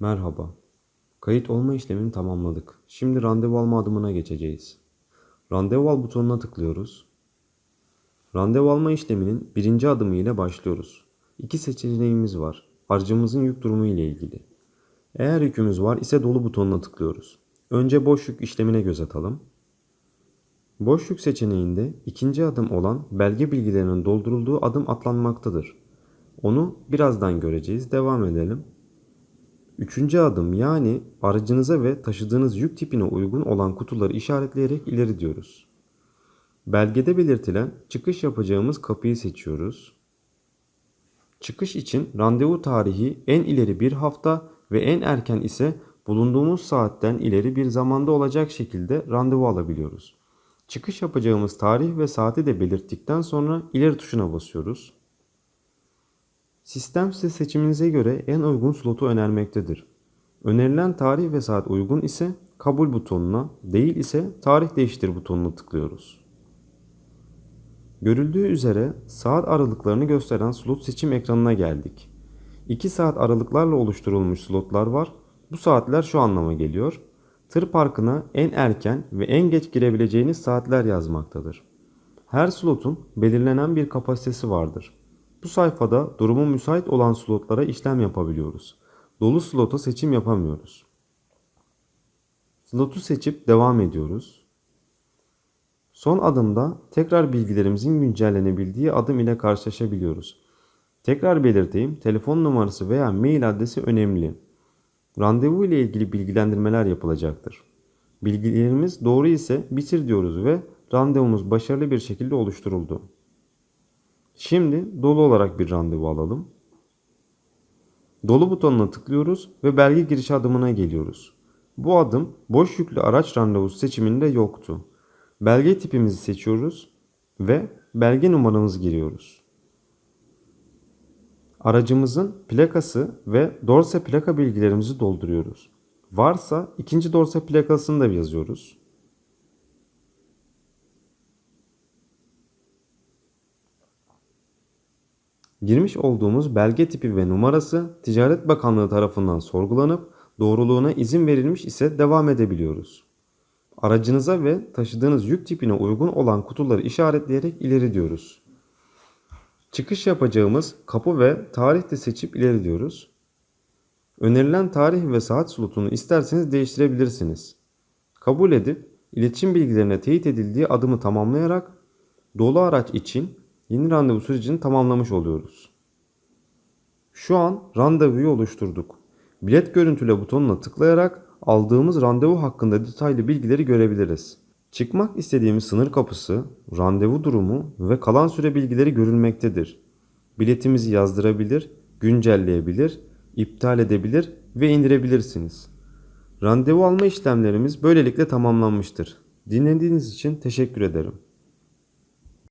Merhaba. Kayıt olma işlemini tamamladık. Şimdi randevu alma adımına geçeceğiz. Randevu al butonuna tıklıyoruz. Randevu alma işleminin birinci adımı ile başlıyoruz. İki seçeneğimiz var. Aracımızın yük durumu ile ilgili. Eğer yükümüz var ise dolu butonuna tıklıyoruz. Önce boş yük işlemine göz atalım. Boş yük seçeneğinde ikinci adım olan belge bilgilerinin doldurulduğu adım atlanmaktadır. Onu birazdan göreceğiz. Devam edelim. Üçüncü adım yani aracınıza ve taşıdığınız yük tipine uygun olan kutuları işaretleyerek ileri diyoruz. Belgede belirtilen çıkış yapacağımız kapıyı seçiyoruz. Çıkış için randevu tarihi en ileri bir hafta ve en erken ise bulunduğumuz saatten ileri bir zamanda olacak şekilde randevu alabiliyoruz. Çıkış yapacağımız tarih ve saati de belirttikten sonra ileri tuşuna basıyoruz. Sistem size seçiminize göre en uygun slotu önermektedir. Önerilen tarih ve saat uygun ise kabul butonuna, değil ise tarih değiştir butonuna tıklıyoruz. Görüldüğü üzere saat aralıklarını gösteren slot seçim ekranına geldik. 2 saat aralıklarla oluşturulmuş slotlar var. Bu saatler şu anlama geliyor. Tır parkına en erken ve en geç girebileceğiniz saatler yazmaktadır. Her slotun belirlenen bir kapasitesi vardır. Bu sayfada durumu müsait olan slotlara işlem yapabiliyoruz. Dolu slota seçim yapamıyoruz. Slotu seçip devam ediyoruz. Son adımda tekrar bilgilerimizin güncellenebildiği adım ile karşılaşabiliyoruz. Tekrar belirteyim, telefon numarası veya mail adresi önemli. Randevu ile ilgili bilgilendirmeler yapılacaktır. Bilgilerimiz doğru ise bitir diyoruz ve randevumuz başarılı bir şekilde oluşturuldu. Şimdi dolu olarak bir randevu alalım. Dolu butonuna tıklıyoruz ve belge giriş adımına geliyoruz. Bu adım boş yüklü araç randevusu seçiminde yoktu. Belge tipimizi seçiyoruz ve belge numaramızı giriyoruz. Aracımızın plakası ve dorse plaka bilgilerimizi dolduruyoruz. Varsa ikinci dorse plakasını da yazıyoruz. Girmiş olduğumuz belge tipi ve numarası Ticaret Bakanlığı tarafından sorgulanıp doğruluğuna izin verilmiş ise devam edebiliyoruz. Aracınıza ve taşıdığınız yük tipine uygun olan kutuları işaretleyerek ileri diyoruz. Çıkış yapacağımız kapı ve tarih de seçip ileri diyoruz. Önerilen tarih ve saat slotunu isterseniz değiştirebilirsiniz. Kabul edip iletişim bilgilerine teyit edildiği adımı tamamlayarak dolu araç için yeni randevu sürecini tamamlamış oluyoruz. Şu an randevuyu oluşturduk. Bilet görüntüle butonuna tıklayarak aldığımız randevu hakkında detaylı bilgileri görebiliriz. Çıkmak istediğimiz sınır kapısı, randevu durumu ve kalan süre bilgileri görülmektedir. Biletimizi yazdırabilir, güncelleyebilir, iptal edebilir ve indirebilirsiniz. Randevu alma işlemlerimiz böylelikle tamamlanmıştır. Dinlediğiniz için teşekkür ederim.